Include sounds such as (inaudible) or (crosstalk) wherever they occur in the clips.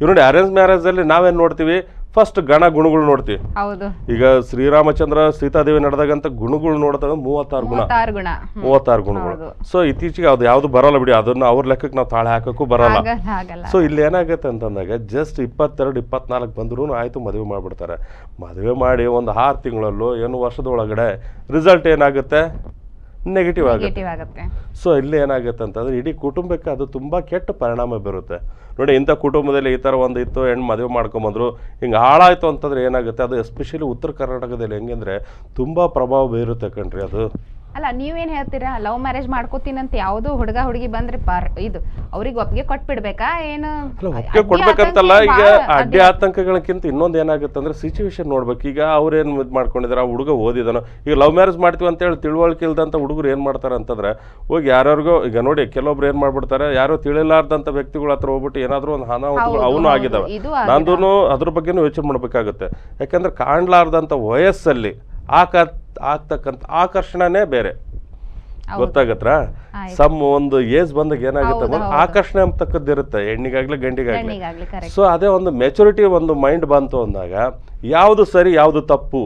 ಇವ್ ನೋಡಿ arrange marriage ಅಲ್ಲಿ ನಾವೇನ್ ನೋಡ್ತೀವಿ? ಫಸ್ಟ್ ಗಣ ಗುಣಗಳು ನೋಡ್ತೀವಿ. ಹೌದು. ಈಗ ಶ್ರೀರಾಮಚಂದ್ರ ಸೀತಾದೇವಿ ನಡೆದಾಗಂತ ಗುಣಗಳು ನೋಡಿದಾಗ ಮೂವತ್ತಾರು ಗುಣ. ಮೂವತ್ತಾರು ಗುಣ. ಮೂವತ್ತಾರು ಗುಣಗಳು. ಸೊ ಇತ್ತೀಚೆಗೆ ಅದು ಯಾವ್ದು ಬರಲ್ಲ ಬಿಡಿ ಅದನ್ನ ಅವ್ರ ಲೆಕ್ಕಕ್ಕೆ ನಾವು ತಾಳೆ ಹಾಕಕ್ಕೂ ಬರಲ್ಲ. ಆಗಲ್ಲ ಆಗಲ್ಲ ಸೊ ಇಲ್ಲಿ ಏನಾಗುತ್ತೆ ಅಂತಂದಾಗ ಜಸ್ಟ್ ಇಪ್ಪತ್ತೆರಡು ಇಪ್ಪತ್ನಾಲ್ಕು ಬಂದ್ರು ಆಯ್ತು ಮದುವೆ ಮಾಡ್ಬಿಡ್ತಾರೆ. ಮದುವೆ ಮಾಡಿ ಒಂದು ಆರು ತಿಂಗಳಲ್ಲೂ ಏನು ವರ್ಷದೊಳಗಡೆ ರಿಸಲ್ಟ್ ಏನಾಗುತ್ತೆ? ನೆಗೆಟಿವ್ ಆಗುತ್ತೆ. ನೆಗೆಟಿವ್ ಆಗುತ್ತೆ. ಸೊ ಇಲ್ಲಿ ಏನಾಗುತ್ತೆ ಅಂತಂದ್ರೆ ಇಡೀ ಕುಟುಂಬಕ್ಕೆ ಅದು ತುಂಬ ಕೆಟ್ಟ ಪರಿಣಾಮ ಬೀರುತ್ತೆ. ನೋಡಿ ಇಂಥ ಕುಟುಂಬದಲ್ಲಿ ಈ ಥರ ಒಂದು ಇತ್ತು ಹೆಣ್ಣು ಮದುವೆ ಮಾಡ್ಕೊಂಬಂದ್ರು ಹಿಂಗೆ ಹಾಳಾಯಿತು ಅಂತಂದ್ರೆ ಏನಾಗುತ್ತೆ? ಅದು ಎಸ್ಪೆಷಲಿ ಉತ್ತರ ಕರ್ನಾಟಕದಲ್ಲಿ ಹೆಂಗಂದ್ರೆ ತುಂಬ ಪ್ರಭಾವ ಬೀರುತ್ತೆ ಕಣ್ರಿ ಅದು. ಅಲ್ಲ ನೀವೇನು ಹೇಳ್ತೀರಾ? ಲವ್ ಮ್ಯಾರೇಜ್ ಅಂತ ಯಾವ್ದು ಹುಡುಗ ಹುಡುಗಿ ಬಂದ್ರೆ ಪಾರ್ ಇದು ಅವ್ರಿಗೆ ಒಪ್ಪಿಗೆ ಕೊಟ್ಬಿಡ್ಬೇಕಾ? ಏನು? ಒಪ್ಪಿಗೆ ಕೊಡ್ಬೇಕಂತಲ್ಲ ಈಗ ಅಡ್ಡಿ ಆತಂಕಗಳಕ್ಕಿಂತ ಇನ್ನೊಂದು ಏನಾಗುತ್ತೆ ಅಂದ್ರೆ ಸಿಚುವೇಶನ್ ನೋಡ್ಬೇಕು. ಈಗ ಅವ್ರೇನ್ ಇದು ಮಾಡ್ಕೊಂಡಿದಾರೆ ಆ ಹುಡುಗ ಓದಿದಾನೋ. ಈಗ ಲವ್ ಮ್ಯಾರೇಜ್ ಮಾಡ್ತೀವಿ ಅಂತ ಹೇಳಿ ತಿಳುವಳಿಕೆ ಇಲ್ದಂತ ಹುಡುಗರು ಏನ್ ಮಾಡ್ತಾರೆ ಅಂತಂದ್ರೆ ಹೋಗಿ ಯಾರ್ಯಾರಿಗೋ ಈಗ ನೋಡಿ ಕೆಲವೊಬ್ರು ಏನ್ ಮಾಡ್ಬಿಡ್ತಾರೆ ಯಾರೋ ತಿಳಿಲಾರ್ದಂತ ವ್ಯಕ್ತಿಗಳ ಹತ್ರ ಹೋಗ್ಬಿಟ್ಟು ಏನಾದ್ರೂ ಒಂದು ಹಣ ಅವನು ಆಗಿದಾವೆ. ನಂದೂನು ನಂದೂ ಅದ್ರ ಬಗ್ಗೆನೂ ಯೋಚನೆ ಮಾಡ್ಬೇಕಾಗುತ್ತೆ. ಯಾಕಂದ್ರೆ ಕಾಣ್ಲಾರ್ದಂತ ವಯಸ್ಸಲ್ಲಿ ಆಕ ಆಗ್ತಕ್ಕಂಥ ಆಕರ್ಷಣೆನೇ ಬೇರೆ. ಗೊತ್ತಾಗತ್ರ ಸಮ್ ಒಂದು ಏಜ್ ಬಂದಾಗ ಏನಾಗುತ್ತೆ ಅಂದ್ರೆ ಆಕರ್ಷಣೆ ಅಂತಕ್ಕದ್ದಿರುತ್ತೆ ಹೆಣ್ಣಿಗಾಗ್ಲಿ ಗಂಡಿಗಾಗ್ಲಿ. ಸೊ ಅದೇ ಒಂದು ಮೆಚುರಿಟಿ ಒಂದು ಮೈಂಡ್ ಬಂತು ಅಂದಾಗ ಯಾವುದು ಸರಿ ಯಾವುದು ತಪ್ಪು?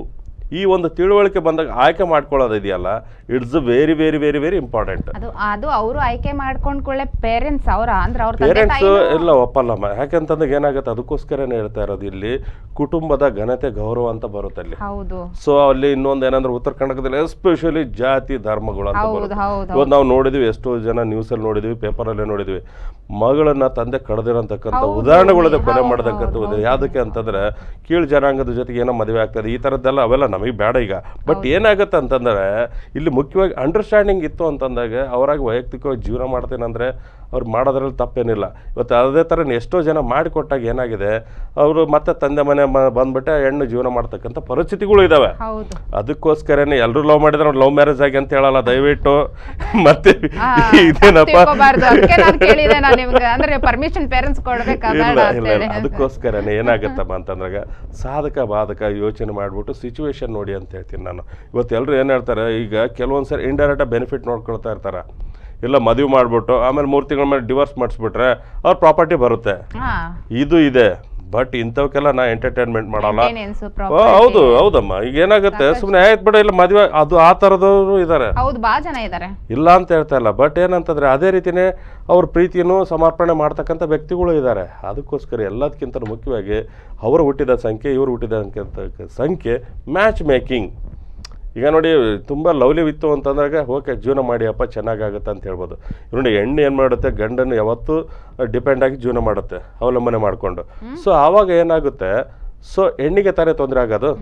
ಈ ಒಂದು ತಿಳುವಳಿಕೆ ಬಂದಾಗ ಆಯ್ಕೆ ಮಾಡ್ಕೊಳ್ಳೋದಿದೆಯಲ್ಲ it's very very very very important ಅದು ಅದು ಅವರು ಆಯ್ಕೆ ಮಾಡ್ಕೊಂಡ್ಕೊಳ್ಳೆ ಪೇರೆಂಟ್ಸ್ ಅವರ. ಅಂದ್ರೆ ಅವ್ರ ತಂದೆ ಪೇರೆಂಟ್ಸ್ ಇಲ್ಲ ಒಪ್ಪಲ್ಲಮ್ಮ. ಯಾಕಂತಂದ್ರೆ ಏನಾಗುತ್ತೆ? ಅದಕ್ಕೋಸ್ಕರನೇ ಹೇಳ್ತಾ ಇರೋದು ಇಲ್ಲಿ. ಕುಟುಂಬದ ಘನತೆ ಗೌರವ ಅಂತ ಬರುತ್ತೆ ಅಲ್ಲಿ. ಹೌದು. ಸೊ ಅಲ್ಲಿ ಇನ್ನೊಂದು ಏನಂದ್ರೆ ಉತ್ತರ ಕರ್ನಾಟಕದಲ್ಲಿ ಎಸ್ಪೆಷಲಿ ಜಾತಿ ಧರ್ಮಗಳು ಅಂತ ಹೌದು ಬರುತ್ತೆ. ಹೌದು ಇವತ್ತು ನಾವು ನೋಡಿದ್ವಿ ಎಷ್ಟೋ ಜನ ನ್ಯೂಸ್ ಅಲ್ಲಿ ನೋಡಿದ್ವಿ ಪೇಪರ್ ಪೇಪರಲ್ಲೇ ನೋಡಿದ್ವಿ. ಮಗಳನ್ನ ತಂದೆ ಕಳೆದಿರೋಂತಕ್ಕಂಥ ಉದಾಹರಣೆಗಳದ ಕೊಲೆ ಮಾಡತಕ್ಕಂಥ ಯಾವ್ದಕ್ಕೆ ಅಂತಂದ್ರೆ ಕೀಳು ಜನಾಂಗದ ಜೊತೆಗೆ ಏನೋ ಮದುವೆ ಆಗ್ತದೆ ಈ ಥರದ್ದೆಲ್ಲ ಅವೆಲ್ಲ ನಮಗೆ ಬೇಡ ಈಗ. ಬಟ್ ಏನಾಗುತ್ತೆ ಅಂತಂದರೆ ಇಲ್ಲಿ ಮುಖ್ಯವಾಗಿ ಅಂಡರ್ಸ್ಟ್ಯಾಂಡಿಂಗ್ ಇತ್ತು ಅಂತಂದಾಗ ಅವರಾಗಿ ವೈಯಕ್ತಿಕವಾಗಿ ಜೀವನ ಮಾಡ್ತೇನಂದ್ರೆ ಅವ್ರು ಮಾಡೋದ್ರಲ್ಲಿ ತಪ್ಪೇನಿಲ್ಲ. ಇವತ್ತು ಅದೇ ಥರ ಎಷ್ಟೋ ಜನ ಮಾಡಿಕೊಟ್ಟಾಗ ಏನಾಗಿದೆ ಅವರು ಮತ್ತೆ ತಂದೆ ಮನೆ ಮ- ಬಂದ್ಬಿಟ್ಟೆ ಹೆಣ್ಣು ಜೀವನ ಮಾಡ್ತಕ್ಕಂಥ ಪರಿಸ್ಥಿತಿಗಳು ಇದ್ದಾವೆ ಅದಕ್ಕೋಸ್ಕರನೇ ಎಲ್ಲರೂ ಲವ್ ಮಾಡಿದ್ರೆ ಲವ್ ಮ್ಯಾರೇಜ್ ಆಗಿ ಅಂತ ಹೇಳಲ್ಲ ದಯವಿಟ್ಟು. (laughs) ಮತ್ತೆ ಇದೇನಪ್ಪ. ಅದಕ್ಕೋಸ್ಕರನೇ ಏನಾಗುತ್ತಮ್ಮ ಅಂತಂದ್ರಾಗ ಸಾಧಕ ಬಾಧಕ ಯೋಚನೆ ಮಾಡಿಬಿಟ್ಟು ಸಿಚುವೇಶನ್ ನೋಡಿ ಅಂತ ಹೇಳ್ತೀನಿ ನಾನು. ಇವತ್ತು ಎಲ್ಲರೂ ಏನು ಹೇಳ್ತಾರೆ ಈಗ ಕೆಲವೊಂದು ಸರಿ ಇಂಡೈರೆಕ್ಟಾಗಿ ಬೆನಿಫಿಟ್ ನೋಡ್ಕೊಳ್ತಾ ಇರ್ತಾರೆ. ಇಲ್ಲ ಮದುವೆ ಮಾಡಿಬಿಟ್ಟು ಆಮೇಲೆ ಮೂರು ತಿಂಗಳ ಮೇಲೆ ಡಿವೋರ್ಸ್ ಮಾಡಿಸ್ಬಿಟ್ರೆ ಅವ್ರ ಪ್ರಾಪರ್ಟಿ ಬರುತ್ತೆ. ಇದು ಇದೆ. ಬಟ್ ಇಂಥವಕ್ಕೆಲ್ಲ ನಾ ಎಂಟರ್ಟೈನ್ಮೆಂಟ್ ಮಾಡಲ್ಲ. ಹೌದು ಹೌದಮ್ಮ. ಈಗ ಏನಾಗುತ್ತೆ? ಸುಮ್ಮನೆ ಆಯ್ತು ಬಿಡ ಇಲ್ಲ ಮದುವೆ ಅದು ಆ ಥರದವರು ಇದ್ದಾರೆ ಹೌದು ಬಾ ಜನ ಇದಾರೆ. ಇಲ್ಲ ಅಂತ ಹೇಳ್ತಾ ಇಲ್ಲ. ಬಟ್ ಏನಂತಂದ್ರೆ ಅದೇ ರೀತಿನೇ ಅವ್ರ ಪ್ರೀತಿಯನ್ನು ಸಮರ್ಪಣೆ ಮಾಡ್ತಕ್ಕಂಥ ವ್ಯಕ್ತಿಗಳು ಇದ್ದಾರೆ ಅದಕ್ಕೋಸ್ಕರ ಎಲ್ಲದಕ್ಕಿಂತ ಮುಖ್ಯವಾಗಿ ಅವರು ಹುಟ್ಟಿದ ಸಂಖ್ಯೆ ಇವರು ಹುಟ್ಟಿದ ಸಂಖ್ಯೆ ಮ್ಯಾಚ್ ಮೇಕಿಂಗ್ ಈಗ ನೋಡಿ ತುಂಬ ಲವ್ಲಿವಿತ್ತು ಅಂತಂದಾಗ ಓಕೆ ಜೀವನ ಮಾಡಿ ಅಪ್ಪ ಚೆನ್ನಾಗಾಗುತ್ತೆ ಅಂತ ಹೇಳ್ಬೋದು. ನೋಡಿ ಹೆಣ್ಣು ಏನು ಮಾಡುತ್ತೆ ಗಂಡನ್ನು ಯಾವತ್ತೂ ಡಿಪೆಂಡ್ ಆಗಿ ಜೀವನ ಮಾಡುತ್ತೆ ಅವಲಂಬನೆ ಮಾಡಿಕೊಂಡು. ಸೊ ಆವಾಗ ಏನಾಗುತ್ತೆ ಸೊ ಹೆಣ್ಣಿಗೆ ತಾನೇ ತೊಂದರೆ ಆಗೋದು?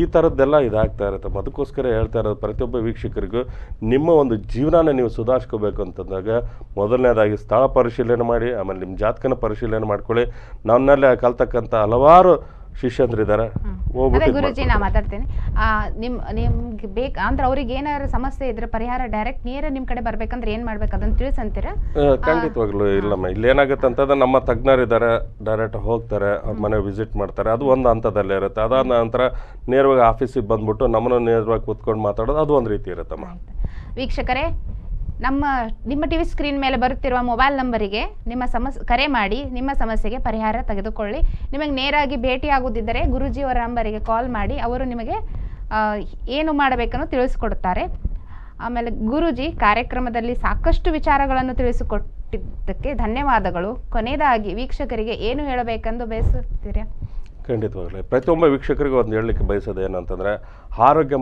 ಈ ಥರದ್ದೆಲ್ಲ ಇದಾಗ್ತಾ ಇರುತ್ತೆ. ಅದಕ್ಕೋಸ್ಕರ ಹೇಳ್ತಾ ಇರೋದು ಪ್ರತಿಯೊಬ್ಬ ವೀಕ್ಷಕರಿಗೂ ನಿಮ್ಮ ಒಂದು ಜೀವನನ ನೀವು ಸುಧಾರಿಸ್ಕೋಬೇಕು ಅಂತಂದಾಗ ಮೊದಲನೇದಾಗಿ ಸ್ಥಳ ಪರಿಶೀಲನೆ ಮಾಡಿ ಆಮೇಲೆ ನಿಮ್ಮ ಜಾತಕನ ಪರಿಶೀಲನೆ ಮಾಡ್ಕೊಳ್ಳಿ. ನನ್ನಲ್ಲೇ ಕಲ್ತಕ್ಕಂಥ ಹಲವಾರು ಶಿಷ್ಯಂದ್ರಿದ್ದಾರೆ ಅದೇ ಗುರುಜಿ ನಾ ಮಾತಾಡ್ತೇನೆ. ಆ ನಿಮ್ ನಿಮ್ಗೆ ಬೇಕ ಅಂದ್ರೆ ಅವ್ರಿಗೆ ಏನಾರ ಸಮಸ್ಯೆ ಇದ್ರೆ ಪರಿಹಾರ ಡೈರೆಕ್ಟ್ ನೇರ ನಿಮ್ ಕಡೆ ಬರ್ಬೇಕಂದ್ರೆ ಏನ್ ಮಾಡ್ಬೇಕು? ಅದನ್ನ ತಿಳಿಸಂತೀರಾ? ಖಂಡಿತವಾಗ್ಲು ಖಂಡಿತವಾಗ್ಲೂ ಇಲ್ಲಮ್ಮ. ಇಲ್ಲಿ ಏನಾಗುತ್ತೆ ಅಂತಂದ್ರೆ ನಮ್ಮ ತಜ್ಞರಿದ್ದಾರೆ ಡೈರೆಕ್ಟ್ ಹೋಗ್ತಾರೆ ಅವ್ರ ಮನೆ ವಿಸಿಟ್ ಮಾಡ್ತಾರೆ. ಅದು ಒಂದು ಹಂತದಲ್ಲಿ ಇರುತ್ತೆ. ಅದಾದ ನಂತರ ನೇರವಾಗಿ ಆಫೀಸಿಗೆ ಬಂದ್ಬಿಟ್ಟು ನಮ್ಮನ್ನು ನೇರವಾಗಿ ಕೂತ್ಕೊಂಡು ಮಾತಾಡೋದು ಅದು ಒಂದು ರೀತಿ ಇರುತ್ತಮ್ಮ. ವೀಕ್ಷಕರೇ ನಮ್ಮ, ನಿಮ್ಮ ಟಿವಿ ಸ್ಕ್ರೀನ್ ಮೇಲೆ ಬರುತ್ತಿರುವ ಮೊಬೈಲ್ ನಂಬರಿಗೆ ನಿಮ್ಮ ಸಮಸ್ಯೆ ಕರೆ ಮಾಡಿ, ನಿಮ್ಮ ಸಮಸ್ಯೆಗೆ ಪರಿಹಾರ ತೆಗೆದುಕೊಳ್ಳಿ. ನಿಮಗೆ ನೇರಾಗಿ ಭೇಟಿ ಆಗುತ್ತಿದ್ದರೆ ಗುರುಜಿಯವರ ನಂಬರಿಗೆ ಕಾಲ್ ಮಾಡಿ, ಅವರು ನಿಮಗೆ ಏನು ಮಾಡಬೇಕನ್ನು ತಿಳಿಸಿಕೊಡುತ್ತಾರೆ. ಆಮೇಲೆ ಗುರುಜಿ ಕಾರ್ಯಕ್ರಮದಲ್ಲಿ ಸಾಕಷ್ಟು ವಿಚಾರಗಳನ್ನು ತಿಳಿಸಿಕೊಟ್ಟಿದ್ದಕ್ಕೆ ಧನ್ಯವಾದಗಳು. ಕೊನೆಯದಾಗಿ ವೀಕ್ಷಕರಿಗೆ ಏನು ಹೇಳಬೇಕೆಂದು ಬಯಸುತ್ತೀರಾ? ಖಂಡಿತವಾಗಲೇ. ಪ್ರತಿಯೊಬ್ಬ ವೀಕ್ಷಕರಿಗೂ ಒಂದು ಹೇಳಲಿಕ್ಕೆ ಬಯಸೋದು ಏನಂತಂದರೆ, ಆರೋಗ್ಯ